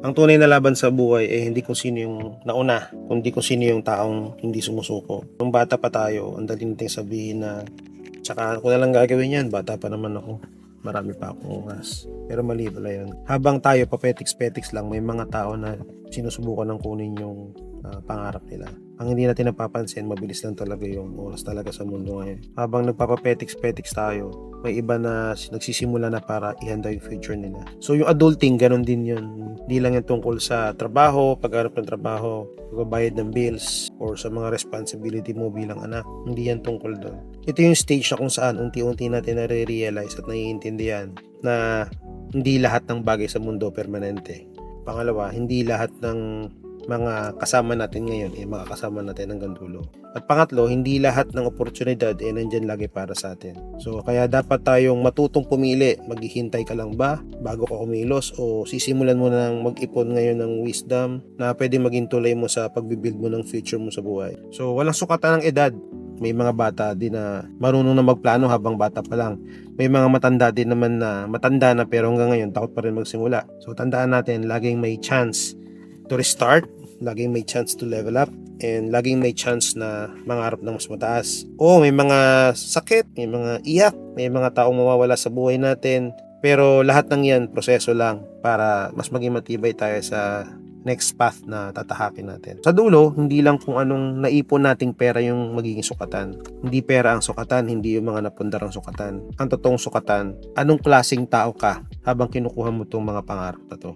Ang tunay na laban sa buhay eh hindi kung sino yung nauna, kundi kung sino yung taong hindi sumusuko. Nung bata pa tayo, ang dali nating sabihin na tsaka ko na lang gagawin yan, bata pa naman ako. Marami pa akong oras. Pero mali pala yun. Habang tayo papetiks-petiks lang, may mga tao na sinusubukan ng kunin yung ah, pangarap nila. Ang hindi natin napapansin, mabilis lang talaga yung oras talaga sa mundo ngayon. Habang nagpapapetiks-petiks tayo, may iba na nagsisimula na para ihanda yung future nila. So yung adulting, ganun din yun. Hindi lang yan tungkol sa trabaho, pagharap ng trabaho, pagbabayad ng bills, or sa mga responsibility mo bilang anak. Hindi yan tungkol doon. Ito yung stage na kung saan unti-unti natin nare-realize at naiintindihan na hindi lahat ng bagay sa mundo permanente. Pangalawa, hindi lahat ng mga kasama natin ngayon eh makakasama natin hanggang dulo. At pangatlo, hindi lahat ng oportunidad eh nandyan lagi para sa atin. So kaya dapat tayong matutong pumili. Maghihintay ka lang ba bago ka kumilos o sisimulan mo nang mag-ipon ngayon ng wisdom na pwede maging tulay mo sa pagbibuild mo ng future mo sa buhay. So walang sukatan ng edad. May mga bata din na marunong na magplano habang bata pa lang. May mga matanda din naman na matanda na pero hanggang ngayon takot pa rin magsimula. So tandaan natin, laging may chance to restart, laging may chance to level up, and laging may chance na mangarap ng mas mataas. O may mga sakit, may mga iyak, may mga taong mawawala sa buhay natin. Pero lahat ng yan, proseso lang para mas maging matibay tayo sa next path na tatahakin natin. Sa dulo, hindi lang kung anong naipon nating pera yung magiging sukatan. Hindi pera ang sukatan, hindi yung mga napundar ang sukatan. Ang totoong sukatan, anong klasing tao ka habang kinukuha mo itong mga pangarap na to.